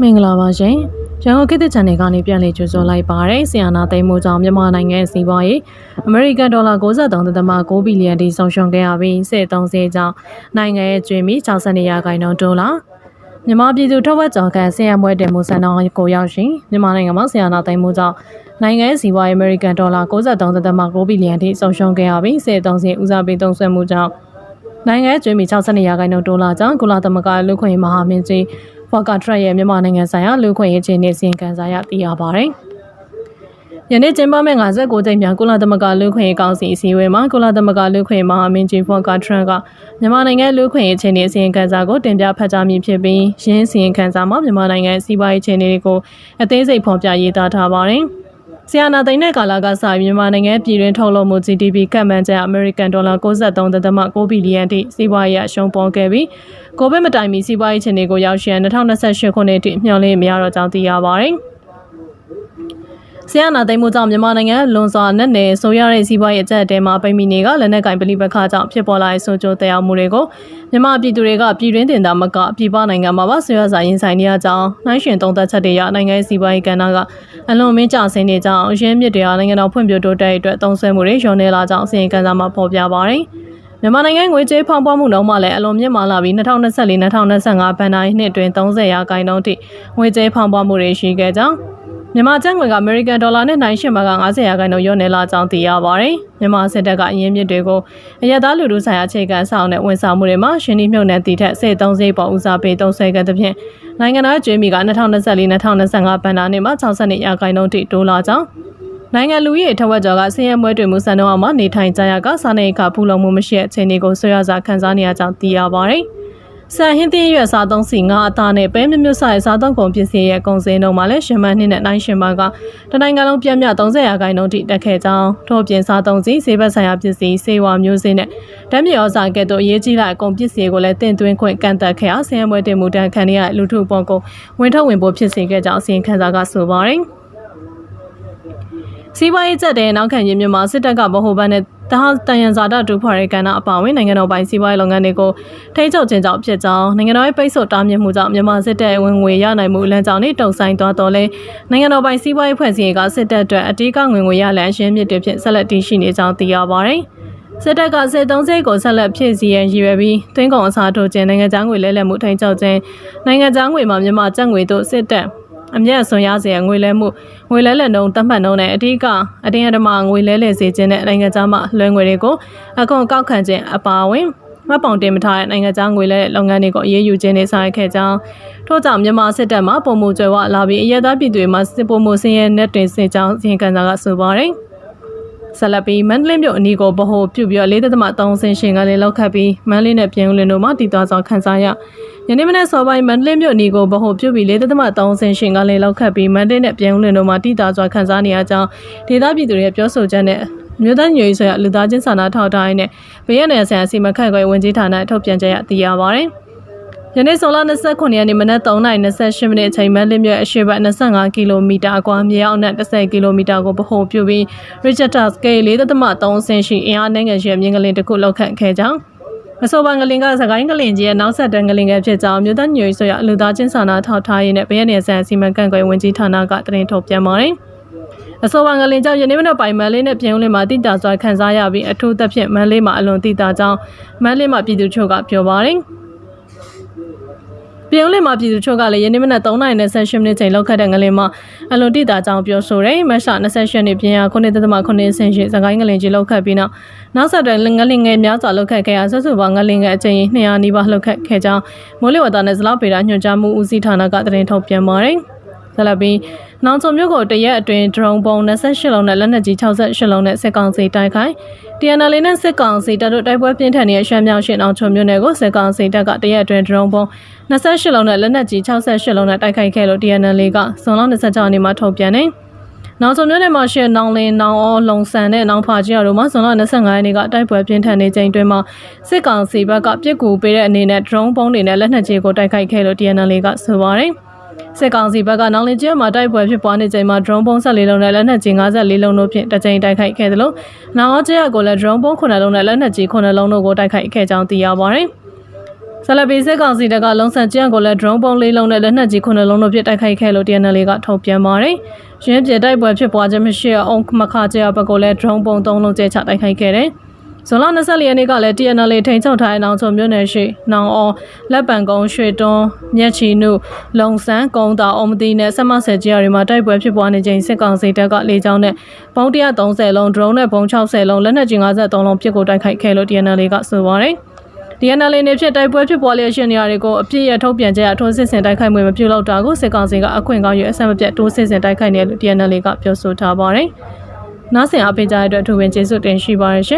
မင်္ဂလာပါရှင်။ရန်ကုန်ခေတ်သစ် channel ကနေပြန်လည်ကြိုဆိုလိုက်ပါရယ်။ဆီယနာသိမ်းမှုကြောင့်မြန်မာနိုင်ငံစီးပွားရေးအမေရိကန်ဒေါ်လာ63.6ဘီလီယံထိဆုံးရှုံးခဲ့ရပြီးစစ်သုံးစေကြောင့်နိုင်ငံရဲ့ကျွေးမီ62ရာခိုင်နှုန်းဒေါ်လာမြန်မာပြည်သူထက်ဝက်ကျော်ကန်ဆင်ရမွဲတင်မှုစံနှုန်းကိုရောက်ရှိမြန်မာနိုင်ငံမှာဆီယနာသိမ်းမှုကြောင့်နိုင်ငံရဲ့စီးပွားရေးအမေရိကန်ဒေါ်လာ63.6ဘီလီယံထိဆုံးရှုံးခဲ့ရပြီးစစ်သုံးစေဦးစားပေးသုံးစွဲမှုကြောင့်နိုင်ငံရဲ့ကျွေးမီ62ရာခိုင်နှုန်းဒေါ်လာကြောင့်ကုလသမဂ္ဂလူခွင့်မဟာမင်းကြီး ဝါကာထရက်ရဲ့မြန်မာနိုင်ငံဆိုင်ရာလူခွင့်ရေးအခြေအနေစီရင်ခံစာရသိရပါတယ်။ယနေ့ကျင်းပမယ့်59ကြိမ်မြောက်ကုလသမဂ္ဂလူခွင့်ရေးကောင်စီအစည်းအဝေးမှာကုလသမဂ္ဂလူခွင့်မဟာမင်းကြီးဝါကာထရက်ကမြန်မာနိုင်ငံလူခွင့်ရေးအခြေအနေစီရင်ခံစာကိုတင်ပြဖတ်ကြားမည်ဖြစ်ပြီးရင်းစီရင်ခံစာမှာမြန်မာနိုင်ငံစီးပွားရေးအခြေအနေတွေကိုအသေးစိတ်ဖော်ပြရေးသားထားပါတယ်။ ဆီယနာသိန်းတဲ့ကာလကစပြီးမြန်မာနိုင်ငံပြည်တွင်းထုတ်လုပ်မှု GDP ကပ်မှန်းချက်အမေရိကန်ဒေါ်လာ63.6ဘီလီယံထိစီးပွားရေးအရှုံးပေါ်ခဲ့ပြီးကိုဗစ်မတိုင်မီစီးပွားရေးအခြေအနေကိုရောက်ရှိရန်2028ခုနှစ်အထိမျှော်လင့်မရတော့ကြောင်းသိရပါတယ်။ ဆီယနာသိမ်းမှုကြောင့်မြန်မာနိုင်ငံလွန်စွာနဲ့နယ်ဆိုရတဲ့စီးပွားရေးအကျပ်အတဲမှာပိမိနေကလက်နက်ကင်ပဋိပက္ခကြောင့်ဖြစ်ပေါ်လာတဲ့ဆိုးကျိုးတရားမှုတွေကိုမြန်မာပြည်သူတွေကပြည်တွင်းတင်တာမကပြည်ပနိုင်ငံမှာပါဆွေးရစာရင်ဆိုင်နေရကြောင်းနိုင်ရှင်သုံးသက်ချက်တွေရနိုင်ငံရေးစီးပွားရေးကဏ္ဍကအလွန်မင်းကြဆင်းနေကြောင်းရင်းမြစ်တွေဟာနိုင်ငံတော်ဖွံ့ဖြိုးတိုးတက်ရေးအတွက်သုံးစွဲမှုတွေလျော့နေလာကြောင်းအစီရင်ခံစာမှာဖော်ပြပါတယ်။မြန်မာနိုင်ငံငွေကြေးဖောင်းပွားမှုနှုန်းမှလည်းအလွန်မြင့်မားလာပြီး2024-2025ဘဏ္ဍာရေးနှစ်အတွင်း30ရာခိုင်နှုန်းထိငွေကြေးဖောင်းပွားမှုတွေရှိခဲ့ကြောင်း မြန်မာကျပ်ငွေကအမေရိကန်ဒေါ်လာနဲ့နိုင်ရှင်ဘတ်က90ရာခိုင်နှုန်းညွှန်နေလာကြောင်းသိရပါတယ်။မြန်မာစစ်တပ်ကအရင်းမြစ်တွေကိုအရက်သားလူထုဆိုင်ရာအခြေခံဆောင်တဲ့ဝန်ဆောင်မှုတွေမှာရှင်းနှီးမြှုပ်နှံတည်ထက်စေသုံးစိပေါ်ဦးစားပေးသုံးဆွဲခဲ့တဲ့ဖြင့်နိုင်ငံသားကျွေးမီက2024-2025ဘဏ္ဍာနှစ်မှာ62ရာခိုင်နှုန်းထိတိုးလာကြောင်းနိုင်ငံလူကြီးထက်ဝက်ကျော်ကဆင်းရဲမွဲတွေမှုစံနှုန်းအောင်မှနေထိုင်ကြရကစာနေအခါဖူလုံမှုမရှိတဲ့အခြေအနေကိုဆွေးရစာခန်းစားနေရကြောင်းသိရပါတယ်။ ဆန်ဟင်းသင်းရွက်စားသုံးစီငါအသားနဲ့ပဲမြမြဆိုင်စားသုံးကုန်ပစ္စည်းရဲ့ကုန်စည်နှုန်းမှာလည်းရှင်မန်းနှင်းနဲ့နိုင်ရှင်မကတနိုင်ငံလုံးပြည့်မြ30ရာခိုင်နှုန်းထိတက်ခဲ့ကြောင်းထို့ပြင်စားသုံးစီဈေးဘက်ဆိုင်ရာပစ္စည်းစေဝါမျိုးစေ့နဲ့ဓာတ်မြေဩဇာကဲ့သို့အရေးကြီးတဲ့အကုန်ပစ္စည်းကိုလည်းတင်သွင်းခွင့်ကန့်သက်ခဲ့အောင်ဆင်းရဲမွဲတင်မှုတန်းခံရတဲ့လူထုပေါ်ကိုဝင်ထုတ်ဝင်ပို့ဖြစ်စေခဲ့ကြောင်းအစီရင်ခံစာကဆိုပါတယ်။စီးပွားရေးကျက်တဲ့နောက်ခံရင်းမြမှာစစ်တပ်ကဗဟိုဘဏ်နဲ့ တဟတန်ရန်ဇာတဒူဖွာရဲကဏ္ဍအပါအဝင်နိုင်ငံတော်ပိုင်စီးပွားရေးလုပ်ငန်းတွေကိုထိန်းချုပ်ခြင်းကြောင့်ဖြစ်ကြောင်းနိုင်ငံတော်ရဲ့ပိတ်ဆို့တားမြစ်မှုကြောင့်မြန်မာစစ်တပ်ဝင်ငွေရနိုင်မှုလမ်းကြောင်းနဲ့တုံဆိုင်သွားတော့လဲနိုင်ငံတော်ပိုင်စီးပွားရေးဖွဲ့စည်းရေးကစစ်တပ်အတွက်အတေးကငွေငွေရလန်ရှင်းမြစ်တွေဖြင့်ဆက်လက်တည်ရှိနေကြောင်းသိရပါတယ်။စစ်တပ်ကစစ်သုံးစိတ်ကိုဆက်လက်ဖြည့်ဆည်းရန်ရည်ရွယ်ပြီးတွင်းကုန်အစားထိုးခြင်းနိုင်ငံခြားငွေလဲလှယ်မှုထိန်းချုပ်ခြင်းနိုင်ငံခြားငွေမှာမြန်မာကျပ်ငွေတို့စစ်တပ် အမျက်အစွန်ရစေငွေလဲမှုငွေလဲလက်နှုန်းတတ်မှတ်နှုန်းနဲ့အဓိကအတင်းအဓမ္မငွေလဲလှယ်စေခြင်းနဲ့နိုင်ငံခြားမှလွှဲငွေတွေကိုအခွန်ကောက်ခံခြင်းအပါအဝင်မပောင်တင်မထားတဲ့နိုင်ငံခြားငွေလဲလုပ်ငန်းတွေကိုအရေးယူခြင်းနဲ့ဆိုင်ခဲ့ကြောင်းထို့ကြောင့်မြန်မာစစ်တပ်မှပုံမှုကျွဲဝလာပြီးအရက်သားပြည်သူတွေမှစစ်ပုံမှုဆင်းရဲနဲ့တင်စင်ကြောင်းစီရင်ခံစာကဆိုပါတယ် ဆက်လက်ပြီးမန္တလေးမြို့အနီးကိုဗဟိုပြုပြီး4.3ဆင်ရှင်ကလေးလောက်ခတ်ပြီးမန္တလေးနဲ့ပြင်ဦးလင်းတို့မှတည်သွားစွာခန်းစားရယနေ့မနေ့စောပိုင်းမန္တလေးမြို့အနီးကိုဗဟိုပြုပြီး4.3ဆင်ရှင်ကလေးလောက်ခတ်ပြီးမန္တလေးနဲ့ပြင်ဦးလင်းတို့မှတည်သွားစွာခန်းစားနေရကြောင်းဒေသပြည်သူတွေပြောဆိုချက်နဲ့မြို့သားညွေဆိုရလူသားချင်းစာနာထောက်ထားရေးနဲ့ဘေးရန်နယ်ဆိုင်ရာစီမံခန့်ခွဲဝင်ကြီးဌာနထုတ်ပြန်ချက်ရသိရပါတ ယ်။ယနေ့ဇွန်လ29ရက်နေ့မနက်3:28မိနစ်အချိန်မှလင်းမြအရှေ့ဘက်25ကီလိုမီတာအကွာမြေအောင်နဲ့10ကီလိုမီတာကိုဗဟိုပြုပြီး Richter scale 4.3ဆင့်ရှိအင်အားနိုင်ငံရှိမြင်းကလေးတစ်ခုလောက်ခန့်ခဲ့ကြောင်းအဆိုပါငလင်ကစကိုင်းငလင်ကြီးရဲ့နောက်ဆက်တွဲငလင်ကဖြစ်ကြောင်းမြို့သားညွေဆိုရလူသားချင်းစာနာထောက်ထားရေးနဲ့ဗယက်နယ်ဆန်စီမံကန့်ကွယ်ဝင်ကြီးဌာနကတင်ထုတ်ပြန်ပါတယ်။အဆိုပါငလင်ကြောင့်ယနေ့မနက်ပိုင်းမန်လေးနဲ့ပြင်ဦးလေးမှာတိတာစွာခန်းစားရပြီးအထူးသဖြင့်မန်လေးမှာအလွန်တိတာကြောင်းမန်လေးမှာပြည်သူချို့ကပြောပါတယ်။ ပြည်ဦးလင်မှာပြည်သူချို့ကလည်းယနေ့မနက်3:28မိနစ်ချိန်လောက်ခတ်တဲ့ငလင်မှာအလွန်တိတာကြောင်းပြောဆိုတယ်။မတ်လ28နှစ်ပြင်ဟာ9.9ဆင့်ရှိစကိုင်းငလင်ကြီးလောက်ခတ်ပြီးနောက်နောက်ဆက်တွဲငလင်ငယ်များစွာလောက်ခတ်ခဲ့ရာဆွဆွပါငလင်ငယ်အကျဉ်း200နီးပါးလောက်ခတ်ခဲ့ကြောင်းမိုးလေဝသနဲ့ဇလောက်ပေတာညွှန်ကြားမှုဦးစီးဌာနကသတင်းထုတ်ပြန်ပါတယ်။ဆက်လက်ပြီး နောင်ချုံမြို့ကိုတရက်အတွင်းဒရုန်းပုံ28လုံးနဲ့လက်နက်ကြီး68လုံးနဲ့စစ်ကောင်စီတိုက်ခိုက် TNL နဲ့စစ်ကောင်စီတပ်တို့တိုက်ပွဲပြင်းထန်နေတဲ့ရှမ်းမြောက်ရှင်အောင်ချုံမြို့နယ်ကိုစစ်ကောင်စီတပ်ကတရက်အတွင်းဒရုန်းပုံ28လုံးနဲ့လက်နက်ကြီး68လုံးနဲ့တိုက်ခိုက်ခဲ့လို့ TNL ကဇွန်လ26ရက်နေ့မှာထုတ်ပြန်တယ်နောက်ဆုံးမြို့နယ်မှာရှိတဲ့နောင်လင်းနောင်အောလုံဆန်နဲ့နောင်ဖာကြီးတို့မှာဇွန်လ25ရက်နေ့ကတိုက်ပွဲပြင်းထန်နေချိန်တွင်မှာစစ်ကောင်စီဘက်ကပြစ်ကူပေးတဲ့အနေနဲ့ drone ပုံးတွေနဲ့လက်နက်ကြီးကိုတိုက်ခိုက်ခဲ့လို့ TNL ကဆိုပါတယ်။ စစ်ကောင်စီဘက်ကနောင်လင်းကျဲမှာတိုက်ပွဲဖြစ်ပွားနေချိန်မှာ drone ပုံး14လုံးနဲ့လက်နက်ကြီး54လုံးတို့ဖြင့်တကြိမ်တိုက်ခိုက်ခဲ့တယ်လို့နောင်အောကျဲကိုလည်း drone ပုံး9လုံးနဲ့လက်နက်ကြီး9လုံးတို့ကိုတိုက်ခိုက်ခဲ့ကြောင်းသိရပါတယ်ဆလပီစစ်ကောင်စီတပ်ကလုံဆန်ကျန်းကိုလည်း drone ပုံးလေးလုံးနဲ့လက်နက်ကြီးခုနှစ်လုံးတို့ဖြင့်တိုက်ခိုက်ခဲ့လို့ TNL ကထုတ်ပြန်ပါတယ်။ရင်းပြတိုက်ပွဲဖြစ်ပွားခြင်းမရှိအောင်မခကြရဘက်ကလည်း drone ပုံးသုံးလုံးကျဲချတိုက်ခိုက်ခဲ့တယ်။ ဇွန်လ24ရက်နေ့ကလည်း TNL ထိန်ချုပ်ထားတဲ့နောင်ချုံမြို့နယ်ရှိနောင်အောင်လက်ပံကုန်းရွှေတွန်းမြက်ချီနုလုံဆန်းကုန်းတာအောင်မတီနဲ့ဆက်မဆယ်ကြီးရီမှာတိုက်ပွဲဖြစ်ပွားနေချိန်စစ်ကောင်စီတပ်ကလေကြောင်းနဲ့ပုံး130လုံး drone နဲ့ပုံ60လုံးလက်နက်ကြီး53လုံးပစ်ကိုတိုက်ခိုက်ခဲ့လို့ TNL ကဆိုပါတယ်။ DNL နေဖြစ်တိုက်ပွဲဖြစ်ပွားလျက်ရှိနေရတွေကိုအပြည့်ရထုတ်ပြန်ချက်အထိုးစစ်ဆင်တိုက်ခိုက်မှုမပြုလုပ်တာကိုစစ်ကောင်စီကအခွင့်ကောင်းရအဆက်မပြတ်တိုးစစ်ဆင်တိုက်ခိုက်နေတယ်လို့ DNL ကပြောဆိုထားပါတယ်။နားဆင်အားပေးကြတဲ့အတွက်အထူးပင်ကျေးဇူးတင်ရှိပါတယ်ရှင်